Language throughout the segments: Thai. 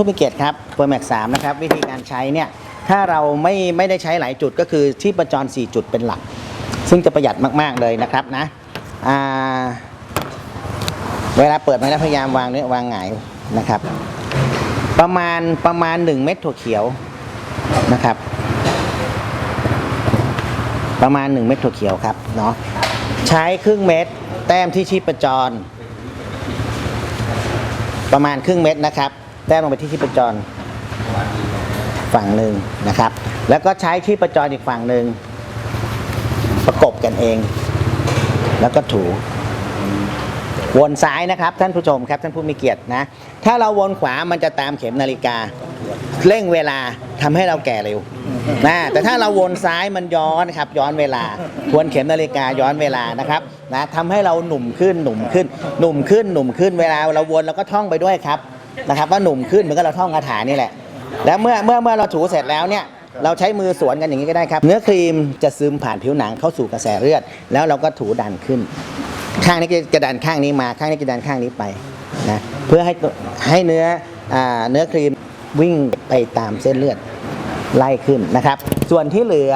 ผู้มีเกียรติครับโปรแม็กสามนะครับวิธีการใช้เนี่ยถ้าเราไม่ไม่ได้ใช้หลายจุดก็คือที่ประจร 4 จุดเป็นหลัก ซึ่งจะประหยัดมาก ๆ เลยนะครับนะเวลาเปิดมาแล้วพยายามวางเนื้อวางหงายนะครับ ประมาณประมาณ 1 เม็ดถั่วเขียวนะครับ ประมาณ 1 เม็ดถั่วเขียวครับเนาะใช้ครึ่งเม็ดแต้มที่ชีพจร ประมาณครึ่งเม็ดนะครับ แต้มลงไปที่ชีพจรฝั่งหนึ่งนะครับ แล้วก็ใช้ชีพจรอีกฝั่งหนึ่งประกบกันเอง แล้วก็ถู วนซ้ายนะครับ ท่านผู้ชมครับท่านผู้มีเกียรตินะ ถ้าเราวนขวามันจะตามเข็มนาฬิกา เร่งเวลาทำให้เราแก่เร็วนะแต่ถ้าเราวนซ้ายมันย้อนครับ ย้อนเวลา ทวนเข็มนาฬิกาย้อนเวลานะครับนะทำให้เราหนุ่มขึ้นหนุ่มขึ้น หนุ่มขึ้นหนุ่มขึ้นเวลาเราวนเราก็ท่องไปด้วยครับ นะครับ ว่าหนุ่มขึ้นเหมือนกับเราท่องคาถานี่แหละ แล้วเมื่อเมื่อเมื่อเราถูเสร็จแล้วเนี่ยเราใช้มือสวนกันอย่างนี้ก็ได้ครับ เนื้อครีมจะซึมผ่านผิวหนังเข้าสู่กระแสเลือด แล้วเราก็ถูดันขึ้น ข้างนี้จะดันข้างนี้มาข้างนี้จะดันข้างนี้ไปนะเพื่อให้ให้เนื้ออเนื้อครีมวิ่งไปตามเส้นเลือดไล่ขึ้นนะครับ ส่วนที่เหลือ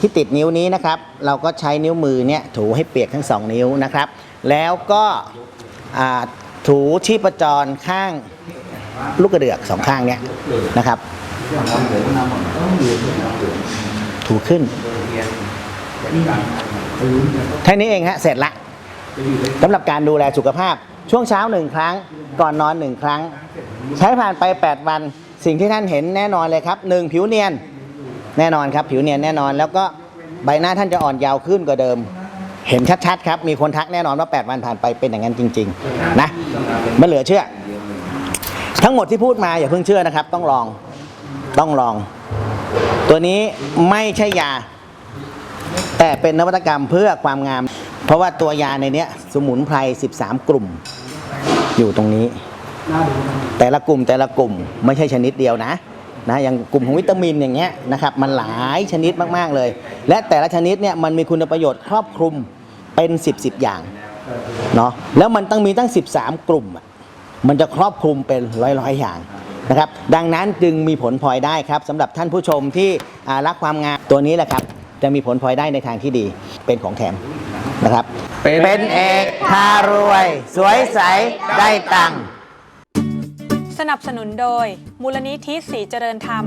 ที่ติดนิ้วนี้นะครับ เราก็ใช้นิ้วมือเนี่ยถูให้เปียกทั้งสองนิ้วนะครับ แล้วก็ถูชีพจรข้าง ลูกกระเดือกสองข้างเนี่ยนะครับ ถูขึ้นแค่นี้เองฮะเสร็จละสำหรับการดูแลสุขภาพช่วงเช้าหนึ่งครั้ง ก่อนนอนหนึ่งครั้ง ใช้ผ่านไป 8 วันสิ่งที่ท่านเห็นแน่นอนเลยครับหนึ่งผิวเนียนแน่นอนครับ ผิวเนียนแน่นอน แล้วก็ใบหน้าท่านจะอ่อนยาวขึ้นกว่าเดิม เห็นชัดๆครับ มีคนทักแน่นอนว่า 8 วันผ่านไปเป็นอย่างนั้นจริง ๆ นะไม่เหลือเชื่อ ทั้งหมดที่พูดมาอย่าเพิ่งเชื่อนะครับ ต้องลองต้องลอง ตัวนี้ไม่ใช่ยา แต่เป็นนวัตกรรมเพื่อความงาม เพราะว่าตัวยาในนี้สมุนไพร 13 กลุ่ม อยู่ตรงนี้ แต่ละกลุ่มแต่ละกลุ่มไม่ใช่ชนิดเดียวนะนะอย่างกลุ่มของวิตามินอย่างเงี้ยนะครับมันหลายชนิดมาก ๆ เลย และแต่ละชนิดเนี่ยมันมีคุณประโยชน์ครอบคลุมเป็น 10บสอย่างเนาะแล้วมันต้องมีตั้ง 13 กลุ่มอะ มันจะครอบคลุมเป็นร้อยๆอย่างนะครับ ดังนั้นจึงมีผลพลอยได้ครับสำหรับท่านผู้ชมที่อ่ารักความงามตัวนี้แหละครับ จะมีผลพลอยได้ในทางที่ดีเป็นของแถมนะครับ เป็นเอกพารวย สวยใสได้ตังค์สนับสนุนโดย มูลนิธิสีเจริญธรรม